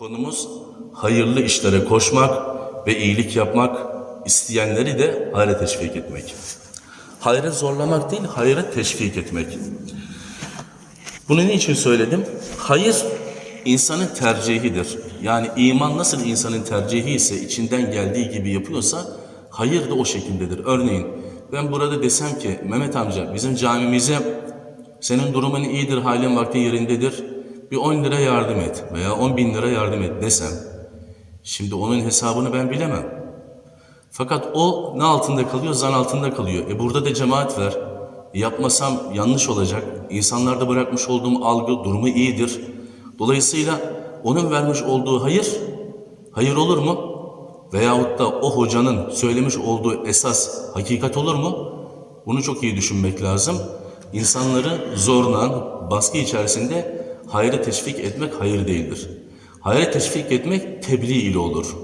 Konumuz hayırlı işlere koşmak ve iyilik yapmak, isteyenleri de hayra teşvik etmek. Hayra zorlamak değil, hayra teşvik etmek. Bunu niçin söyledim? Hayır insanın tercihidir. Yani iman nasıl insanın tercihi ise, içinden geldiği gibi yapıyorsa, hayır da o şekildedir. Örneğin ben burada desem ki Mehmet amca bizim camimize senin durumun iyidir, halin vakti yerindedir. Bir 10 lira yardım et veya 10 bin lira yardım et desem. Şimdi onun hesabını ben bilemem. Fakat o ne altında kalıyor? Zan altında kalıyor. E burada da cemaat ver. Yapmasam yanlış olacak. İnsanlarda bırakmış olduğum algı durumu iyidir. Dolayısıyla onun vermiş olduğu hayır, hayır olur mu? Veyahut da o hocanın söylemiş olduğu esas hakikat olur mu? Bunu çok iyi düşünmek lazım. İnsanları zorla, baskı içerisinde hayra teşvik etmek hayır değildir. Hayra teşvik etmek tebliğ ile olur.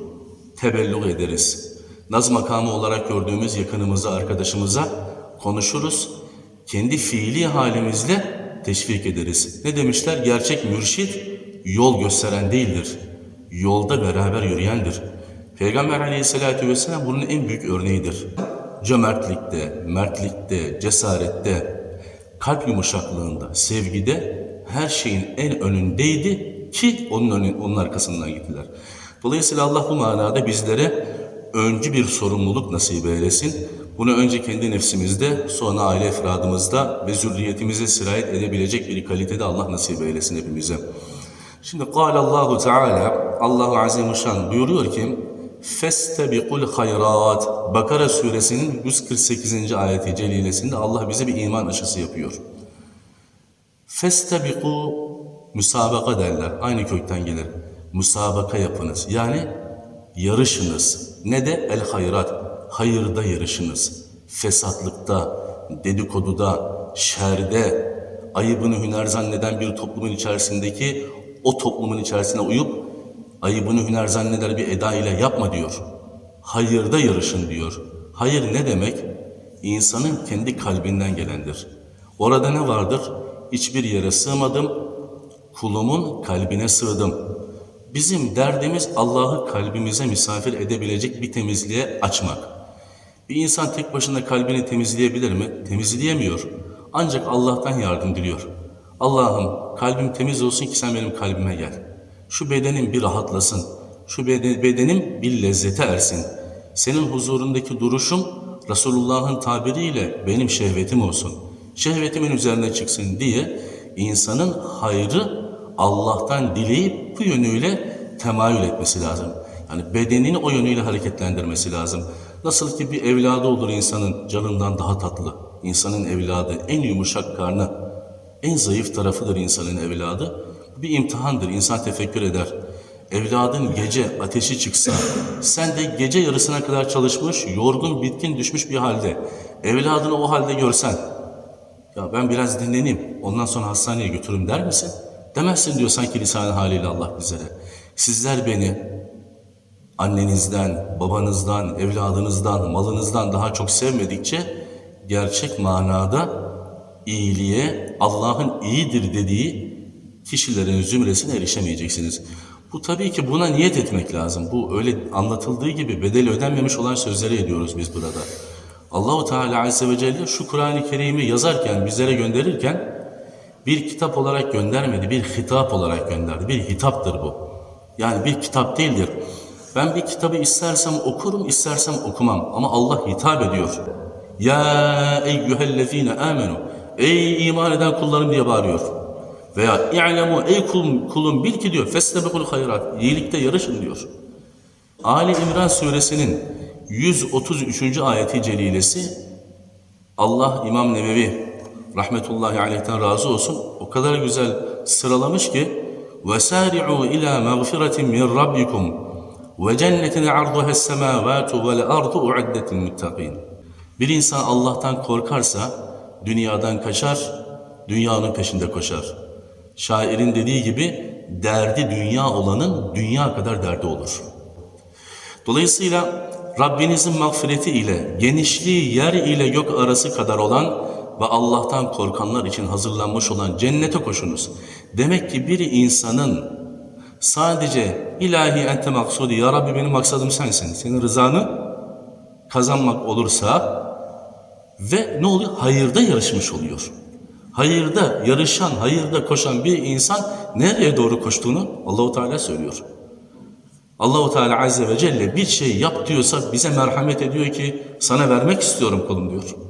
Tebelluk ederiz. Naz makamı olarak gördüğümüz yakınımıza, arkadaşımıza konuşuruz. Kendi fiili halimizle teşvik ederiz. Ne demişler? Gerçek mürşit yol gösteren değildir. Yolda beraber yürüyendir. Peygamber aleyhissalatü vesselam bunun en büyük örneğidir. Cömertlikte, mertlikte, cesarette, kalp yumuşaklığında, sevgide her şeyin en önündeydi ki onun, önü, onun arkasından gittiler. Dolayısıyla Allah bu manada bizlere öncü bir sorumluluk nasip eylesin. Bunu önce kendi nefsimizde, sonra aile efradımızda ve zürriyetimize sirayet edebilecek bir kalitede Allah nasip eylesin hepimize. Şimdi قال Allahu Teala Allahu Azimuşşan buyuruyor ki Festebikul hayrat Bakara suresinin 148. ayeti celilesinde Allah bize bir iman aşısı yapıyor. Festebiku müsabaka derler. Aynı kökten gelir. Müsabaka yapınız. Yani yarışınız. Ne de el hayrat. Hayırda yarışınız. Fesatlıkta, dedikoduda, şerde, ayıbını hüner zanneden bir toplumun içerisindeki o toplumun içerisine uyup ayıbını hüner zanneder bir eda ile yapma diyor. Hayırda yarışın diyor. Hayır ne demek? İnsanın kendi kalbinden gelendir. Orada ne vardır? Hiçbir yere sığmadım, kulumun kalbine sığdım. Bizim derdimiz Allah'ı kalbimize misafir edebilecek bir temizliğe açmak. Bir insan tek başına kalbini temizleyebilir mi? Temizleyemiyor. Ancak Allah'tan yardım diliyor. Allah'ım kalbim temiz olsun ki sen benim kalbime gel. Şu bedenim bir rahatlasın. Şu bedenim bir lezzete ersin. Senin huzurundaki duruşum Resulullah'ın tabiriyle benim şehvetim olsun. Şehvetimin üzerine çıksın diye insanın hayrı Allah'tan dileyip bu yönüyle temayül etmesi lazım. Yani bedenini o yönüyle hareketlendirmesi lazım. Nasıl ki bir evladı olur insanın canından daha tatlı. İnsanın evladı en yumuşak karnı, en zayıf tarafıdır insanın evladı. Bir imtihandır. İnsan tefekkür eder. Evladın gece ateşi çıksa, sen de gece yarısına kadar çalışmış, yorgun, bitkin düşmüş bir halde, evladını o halde görsen, ya ben biraz dinleneyim, ondan sonra hastaneye götürürüm der misin? Demezsin diyor sanki lisan haliyle Allah bizlere. Sizler beni annenizden, babanızdan, evladınızdan, malınızdan daha çok sevmedikçe gerçek manada iyiliğe, Allah'ın iyidir dediği kişilerin zümresine erişemeyeceksiniz. Bu tabii ki buna niyet etmek lazım. Bu öyle anlatıldığı gibi bedeli ödenmemiş olan sözleri ediyoruz biz burada. Allahu Teala Azze ve Celle şu Kur'an-ı Kerim'i yazarken, bizlere gönderirken bir kitap olarak göndermedi, bir hitap olarak gönderdi. Bir hitaptır bu. Yani bir kitap değildir. Ben bir kitabı istersem okurum, istersem okumam. Ama Allah hitap ediyor. Ya eyyühellezine amenu. Ey iman eden kullarım diye bağırıyor. Veya i'lemu ey kulum, kulum bil ki diyor. Festebekul hayrat. İyilikte yarışın diyor. Ali İmran suresinin 133. ayeti celilesi Allah İmam Nevevi rahmetullahi aleyhten razı olsun o kadar güzel sıralamış ki وَسَارِعُوا اِلَى مَغْفِرَةٍ مِنْ رَبِّكُمْ وَجَنَّةٍ عَرْضُهَا السَّمَاوَاتُ وَالْاَرْضُ اُعَدَّةٍ مُتَّقِينَ Bir insan Allah'tan korkarsa dünyadan kaçar, dünyanın peşinde koşar. Şairin dediği gibi derdi dünya olanın dünya kadar derdi olur. Dolayısıyla Rabbinizin mağfireti ile, genişliği yer ile gök arası kadar olan ve Allah'tan korkanlar için hazırlanmış olan cennete koşunuz. Demek ki bir insanın Sadece ilahi ente maksudi ya Rabbi benim maksadım sensin. Senin rızanı kazanmak olursa ve ne oluyor? Hayırda yarışmış oluyor. Hayırda yarışan, hayırda koşan bir insan nereye doğru koştuğunu Allahu Teala söylüyor. Allahu Teala Azze ve Celle bir şey yap diyorsa bize merhamet ediyor ki sana vermek istiyorum kulum diyor.